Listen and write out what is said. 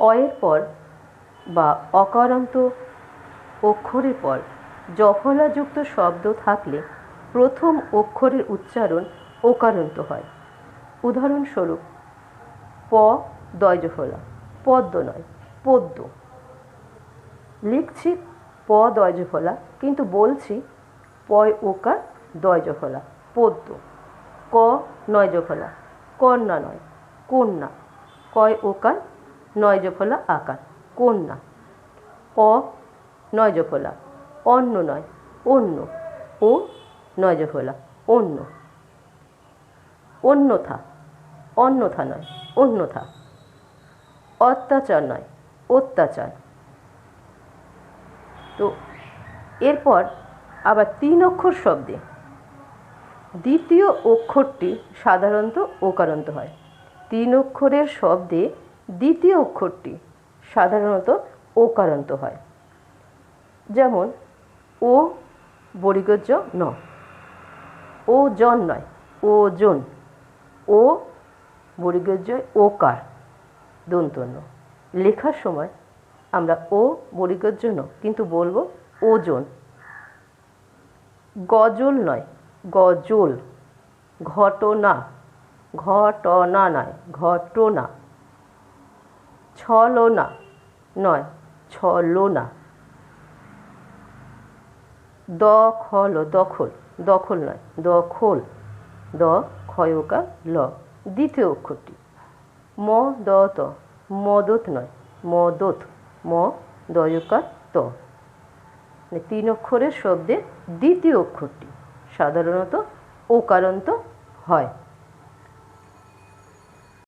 অয়ের পর বা অকারান্ত অক্ষরের পর জফলাযুক্ত শব্দ থাকলে প্রথম অক্ষরের উচ্চারণ ওকারান্ত হয়। উদাহরণস্বরূপ, প দয়জফলা, পদ্ম নয়, পদ্ম। লিখছি প দয়জফলা, কিন্তু বলছি পয় ওকার দয়জফলা, পদ্ম। ক নয়জফলা, কন্যা নয়, কন্যা। কয় ওকার নয়জফলা আকার। কন্যা অ নয়জফলা, অন্য নয়, অন্য। ও নয়জফলা, অন্য। অন্যথা অন্যথা নয়, অন্যথা। অত্যাচার নয়, অত্যাচার। তো এরপর আবার তিন অক্ষর শব্দে। দ্বিতীয় অক্ষরটি সাধারণত ওকারান্ত হয়। তিন অক্ষরের শব্দে দ্বিতীয় অক্ষরটি সাধারণত ওকারান্ত হয়। যেমন, ও বরিগজ্য ন। ও জন নয় ওজন ও বরিগজ্য ওকার দন্তন্য। লেখার সময় আমরা ও বরিগজ্য ন, কিন্তু বলব ওজন গজল নয়, গজল। ঘটনা। ঘটনা নয়, ঘটনা। ছলনা, নয়, ছলনা। দখল দখল দখল নয়, দখল, দ, ক্ষয়কা, ল। দ্বিতীয় অক্ষরটি, ম, দ, ত, মদত নয়, মদত, ম দয়কার ত। মানে তিন অক্ষরের শব্দে দ্বিতীয় অক্ষরটি, সাধারণত ওকারান্ত হয়।